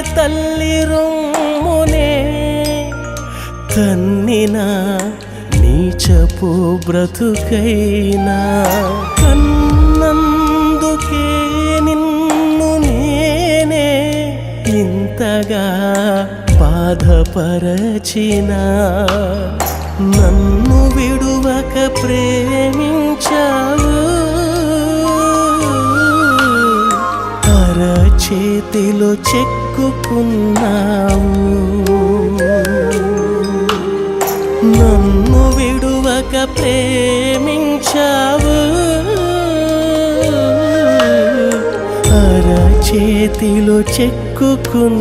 తల్లి రొమ్మునే కన్నినా నీచపు బ్రతుకైనా. కన్నందుకే నిన్ను నేనే ఇంతగా బాధపరచిన. నన్ను విడువక ప్రేమించావు. అరచేతిలో చెక్కుకున్నావు నన్ను విడువక ప్రేమించావు. అరచేతిలో చెక్కుకున్నావు.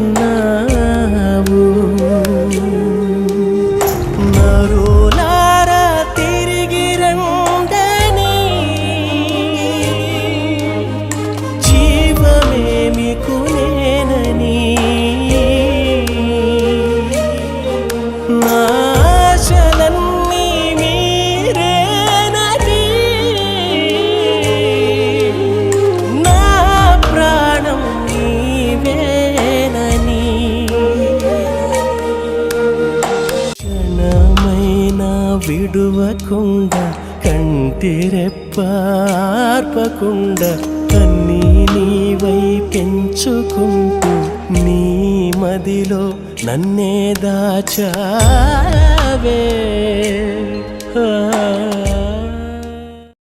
విడువకుండా కంటిరెప్పార్పకుండా అన్నీ నీవై పెంచుకుంటూ నీ మదిలో నన్నే దాచావే.